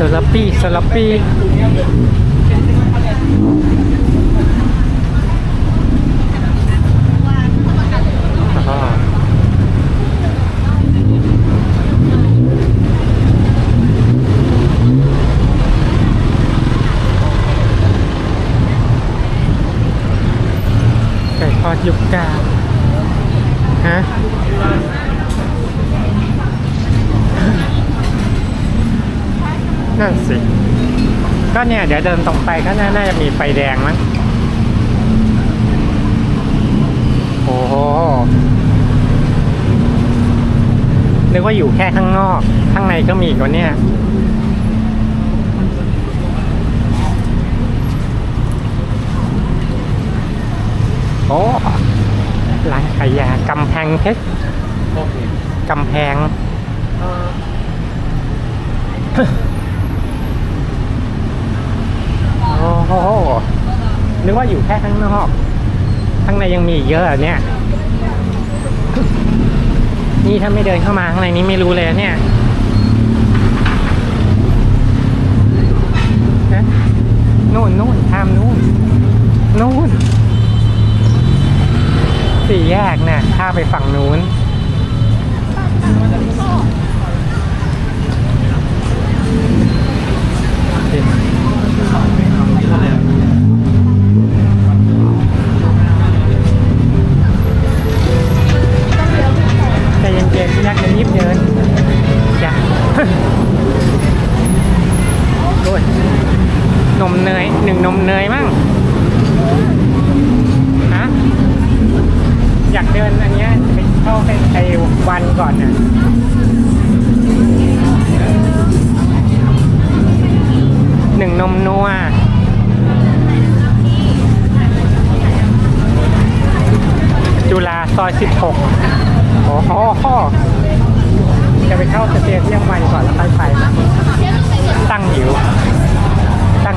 เซอร์ปี้เซอร์ปี้แล้วก็ไก่ทอดยุกกาฮะ นั่นสิ ก็เนี่ย เดี๋ยวเดินตรงไปก็น่าน่าจะมีไฟแดงมั้งโอ้โหนึกว่าอยู่แค่ข้างนอก ข้างในก็มีอีกว่าเนี่ยโอ้ร้านขายยากำแพงเพชรกำแพง โอ้โหนึกว่าอยู่แค่ข้างนอก ข้างในยังมีเยอะเนี่ย นี่ถ้าไม่เดินเข้ามาข้างในนี้ไม่รู้เลยเนี่ยนะนู่นนู่นทามนู่นนู่นสี่แยกน่ะข้าไปฝั่งนู้น นยากจะรีบเดินอย่าโอ้ยนมเนยหนึ่งนมเนยมั่งฮะอยากเดินอันเนี้ยไปเข้าไปไอวันก่อนน่ะหนึ่งนมนัวจุฬาซอย 16 โอ้โหจะไปเข้าสเตเดียมวันก่อนแล้วค่อยไปนะตั้งหิว ตั้ง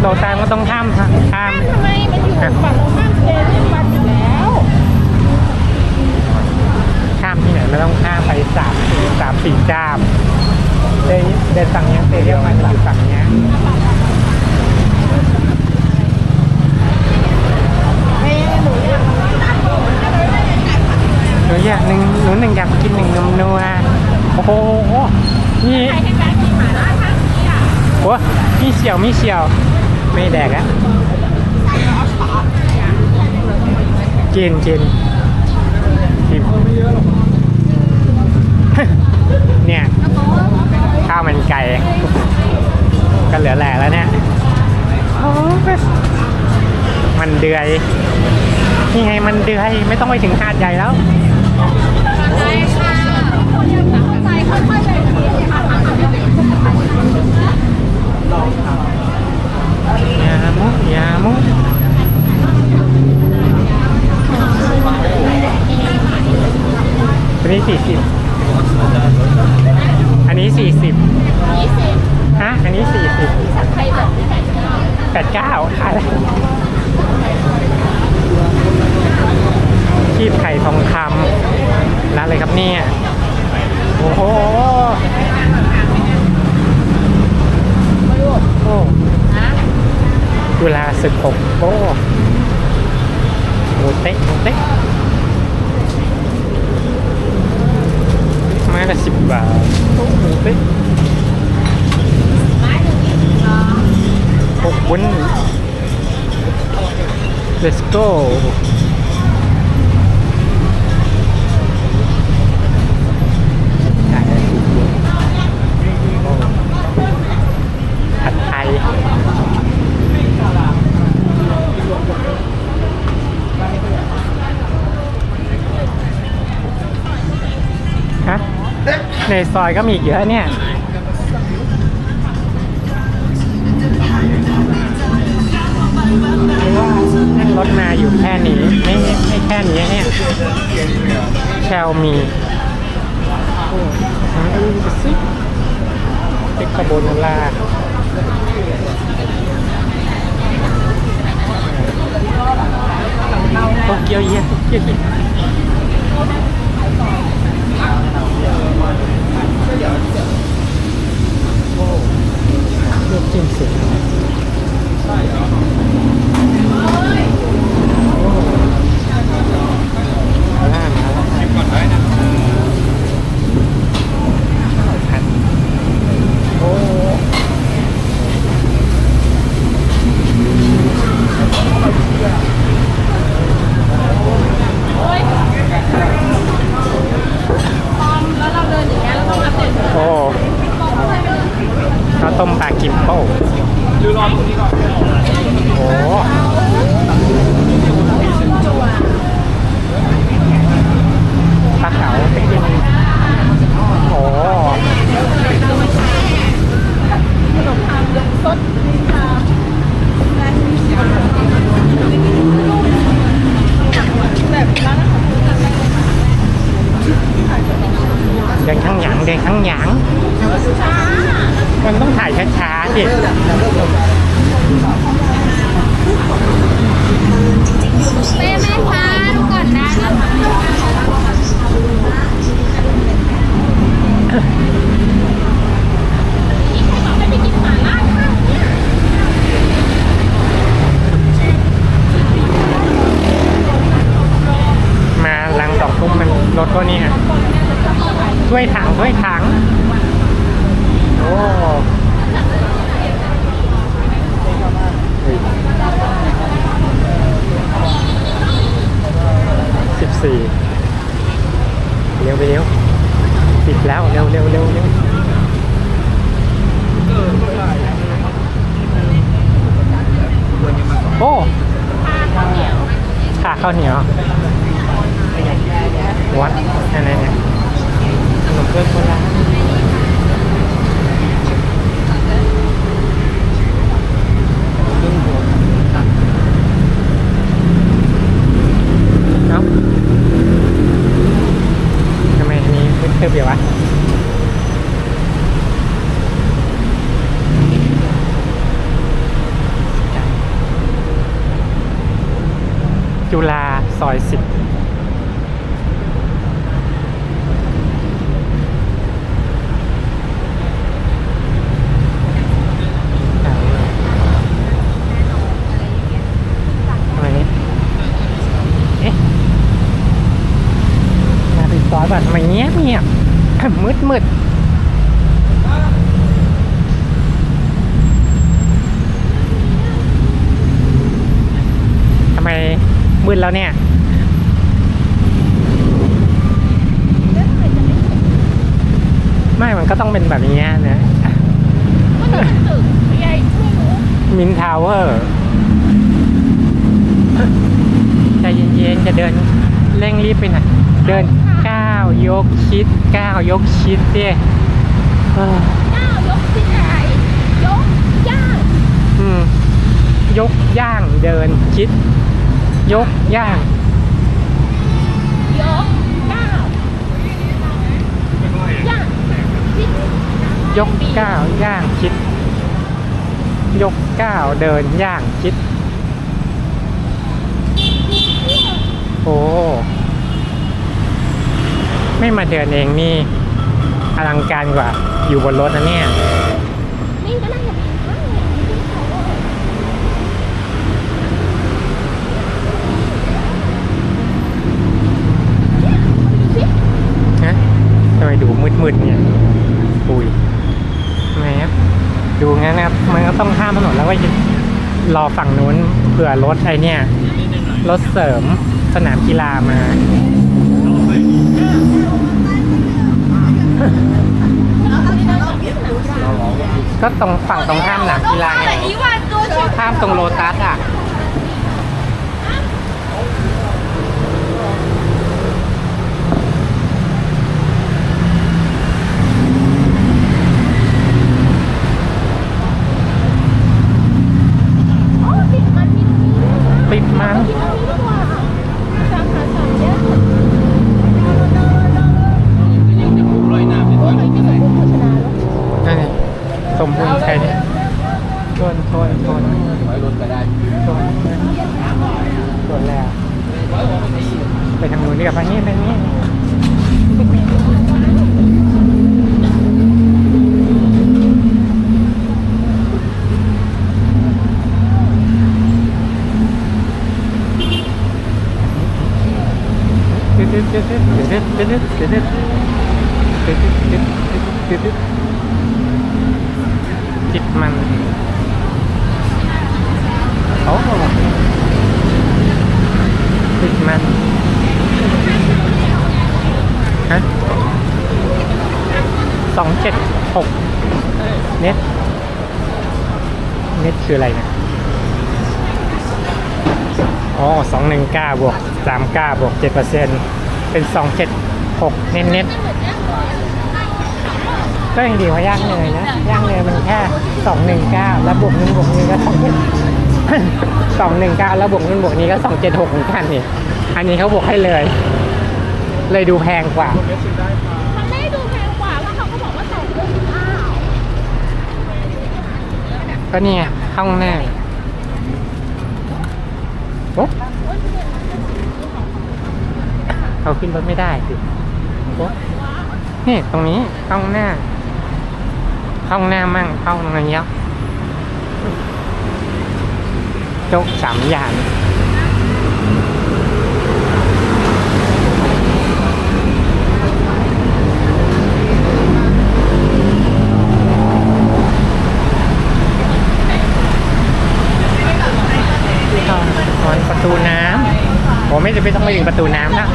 โลตามก็ต้องข้ามทางข้ามทำไมมันอยู่ฝั่งตรงข้ามสเตเดียมวันอยู่แล้ว ข้ามที่ไหนไม่ต้องข้ามไปสามสี่สามสี่จ้ามเดนเดนฝั่งเนี้ยสเตเดียมวันอยู่ฝั่งเนี้ย หนูอยากหนึ่งหนูหนึ่งอยากกินหนึ่งนมนัวโอ้โหนี่โอ้มีเฉียวมีเฉียว ไม่แดกอะกินกินกินเนี่ยข้าวมันไก่ก็เหลือแหล่แล้วเนี่ยมันเดือย นี่ไงมันเดือย ไม่ต้องไปถึงหาดใหญ่แล้ว ใช่ค่ะใจค่อยๆเลยทีค่ะ ยามุยามุอันนี้ สี่สิบอันนี้สี่สิบยี่สิบฮะอันนี้สี่สิบใครบอกที่ไหนแปดเก้าขายอะไรคีบไข่ทองคำร้านอะไรครับเนี่ยโอ้โหโอ้เวลาสิบหกโอ้โหเต๊ะหมูเต๊ะ ม้ละสิบบาทโอ้โหเต๊ะหกวุ้น let's go ในซอยก็มีเยอะเนี่ยหรือว่านั่งรถมาอยู่แค่นี้ ไม่ไม่แค่นี้เนี่ยแชลมีโอ้หาดูสิเอ็กคาโบนาร่ายี่ สิบลูกจิ้มสิมาล่ามาล่าพันโอ้ แล้วเราเดินอย่างเงี้ยเราต้องอัปเดต โอ้ข้าวต้มปลากิมโป้ดูรอตรงนี้ก่อน โอ้ปลาเก๋าไปกินโอ้ สดค่ะแบบร้านอาหาร เดินข้างหยังเดินข้างหยังมันต้องถ่ายช้าๆสิเป้แม่ค้าดูก่อนนะนี่ใครบอกให้ไหม่าล่าข้าวเนี่ยมาหลังสองทุ่มมันรถก็นี่ฮะ ถ้วยถังถ้วยถัง โอ้สิบสี่เร็วไปเร็วปิดแล้วเร็วเร็วเร็วเร็วโอ้ขาข้าวเหนียววัดอะไรเนี่ยขนมเบื้องโบราณเอ้าทำไม เดียววะจุฬาซอยสิบทำไมนี่เอ๊ะมาปิดซอยแบบทำไมเงียบเงียบ มืดมืดทำไม มืดแล้วเนี่ยไม่มันก็ต้องเป็นแบบนี้นะก็เดินตึกใหญ่ไม่รู้มินทาวเวอร์ใจเย็นๆจะเดินเร่งรีบไปไหนอยเดินก้าวยกชิดก้าวยกชิดดิเออก้าวยกที่ไหนยกย่างอืมยกย่างเดินชิด ยกย่างยกก้าวย่างที่ยกก้าวย่างชิด ยกก้าวเดินย่างชิด โอ้ ไม่มาเดินเองนี่ อลังการกว่าอยู่บนรถนะเนี่ย นี่ก็น่าจะมีข้างเนี่ยที่เขาว่าเนี่ยดูสิ ฮะ ทำไมดูมืดๆเนี่ยอุ้ยทำไมครับดูงั้นนะครับ มันก็ต้องข้ามถนนแล้วก็รอฝั่งนู้นเผื่อรถไอเนี่ยรถเสริมสนามกีฬามาก็ตรงฝั่งตรงข้ามสนามกีฬาไงอีวันตัวชิวข้ามตรงโลตัสอะ โอ้ติดมันมีตรงนี้ด้วยนะ ติด มันกินตรงนี้ดีกว่าสามขาสามแยกโอ้ยไม่สมบูรณ์โภชนาแล้ว นั่นไงสมบูรณ์ใครเนี่ยทวนทวนทวน ถอยรถก็ได้ ทวนทวนแล้ว ไปทางนู้นดีกว่าไปนี่ไปนี่ จิตมันโอ้จิตมันฮะสองเจ็ดหกเน็ตเน็ตคืออะไรนะอ๋อสองหนึ่งเก้าบวกสามเก้าบวกเจ็ดเปอร์เซ็นต์ เป็นสองเจ็ดหกเน็ตเน็ตก็ยังดีกว่าย่างเนยนะ ย่างเนยมันแค่สองหนึ่งเก้าแล้วบวกนึงบวกนี้ก็สองเจ็ดสองหนึ่งเก้าแล้วบวกนู้บวกนี้ก็สองเจ็ดหกเหมือนกันนี่ อันนี้เขาบวกให้เลย เลยดูแพงกว่ามันไม่ดูแพงกว่าแล้วเขาก็บอกว่าสองหมื่นอ้าวก็นี่ไงห้องหน้าโอ๊ะ เขาขึ้นรถไม่ได้สิโอ๊ะนี่ตรงนี้ห้องหน้าห้องหน้ามั่งห้องนี้ยับโจ๊กสามอย่างเข้าซอยประตูน้ำผมไม่จะไปต้องไปถึงประตูน้ำนะ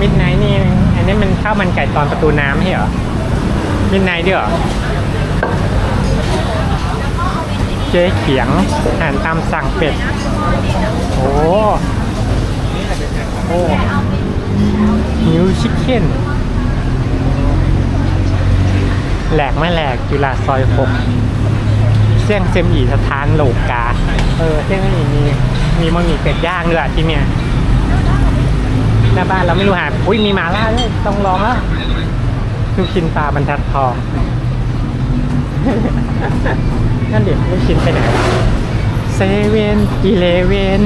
มิดไนท์นี่ อันนี้ มันไก่ตอนประตูน้ำใช่เหรอมิดไนท์ด้วยเหรอ เจ๊เขียงอาหารตามสั่งเป็ด โอ้โอ้นิวชิคเก้นแหลกไม่แหลกจุฬาซอยหกเสี่ยงเซมอีสถานโลกา เออเสี่ยงเซมอีมีมีมังมีเป็ดย่างด้วยอะที่เนี่ย หน้าบ้านเราไม่รู้หาอุ้ยมีหมาล่าด้วยต้องลองแล้วลูกชิ้นปลาบรรทัดทอง นั่นเด็กลูกชิ้นไปไหนเซเว่นอีเลเว่น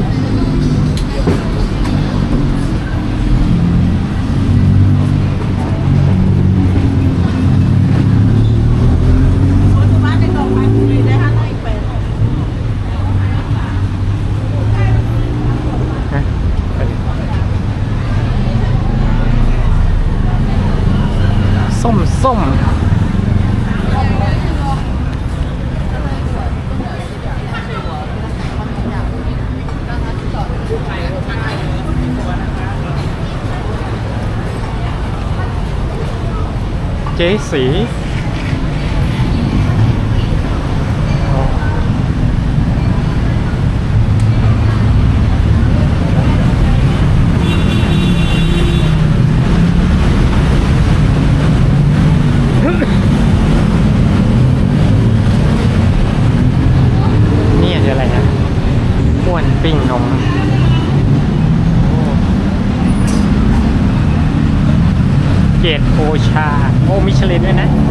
บ้านในกองไม้คุยได้ห้าร้อยอีกเป็น ฮะไปดิส้มส้มเจ๊ สีอ๋อ นี่คืออะไรนะอ้วนปิ้งนมโอ้เกตโอชา โอ้มิช ลินด้วยนะ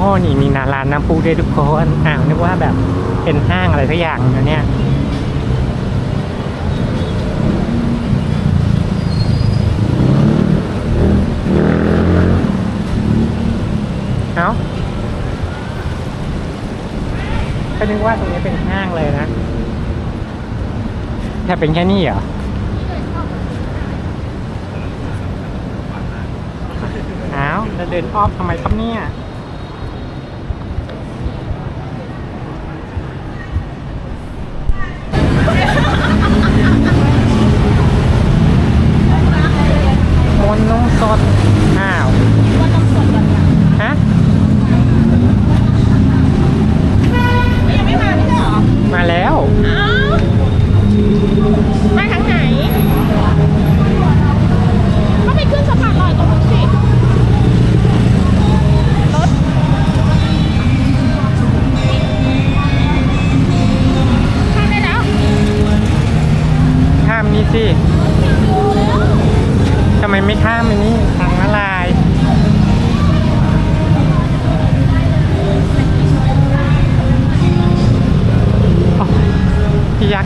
อ๋อนี่มีนาลานน้ำพุด้วยทุกคนอ้าวนึกว่าแบบเป็นห้างอะไรสักอย่างนะเนี่ยเอาก็นึกว่าตรงนี้เป็นห้างเลยนะแต่เป็นแค่นี้เหรออ้าวเดินอ้อมทำไมครับเนี่ย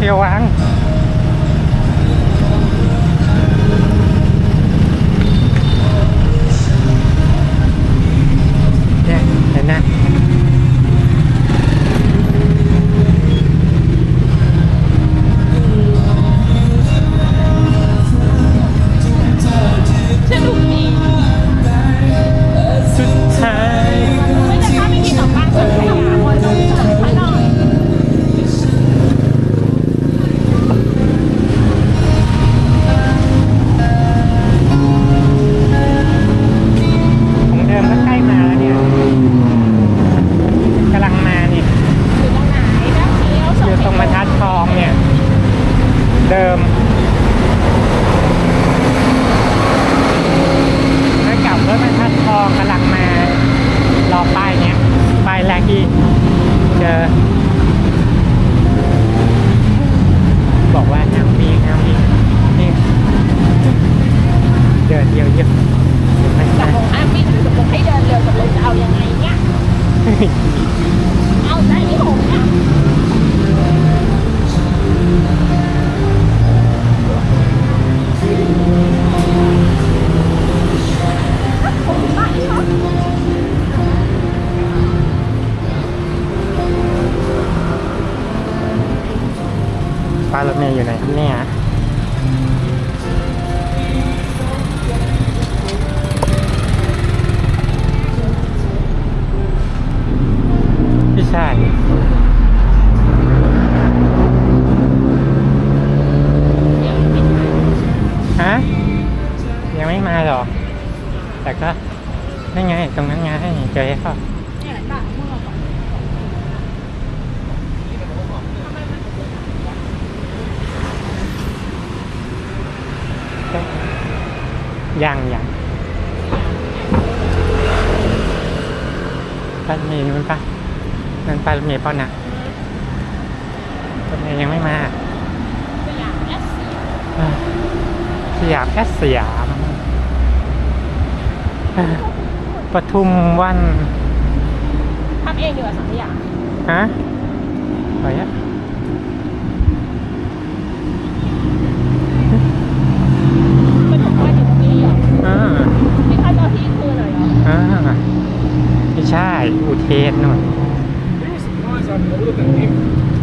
heo ăn ค่ะ เนี่ยหนักเมื่อก่อนยังยังไปเมย์นู้นปะนั่นปลาหมีปล่านะปลาหมียังไม่มาสยามแอสสยาม ปทุมวันทำเองอยู่อะสังขยาฮะไปอะปทุมวันอยู่ตรงนี้เหรออ่าไม่ค่อยตอที่คืออะไรออ่าไม่ใช่อุเทนนู่น These supplies are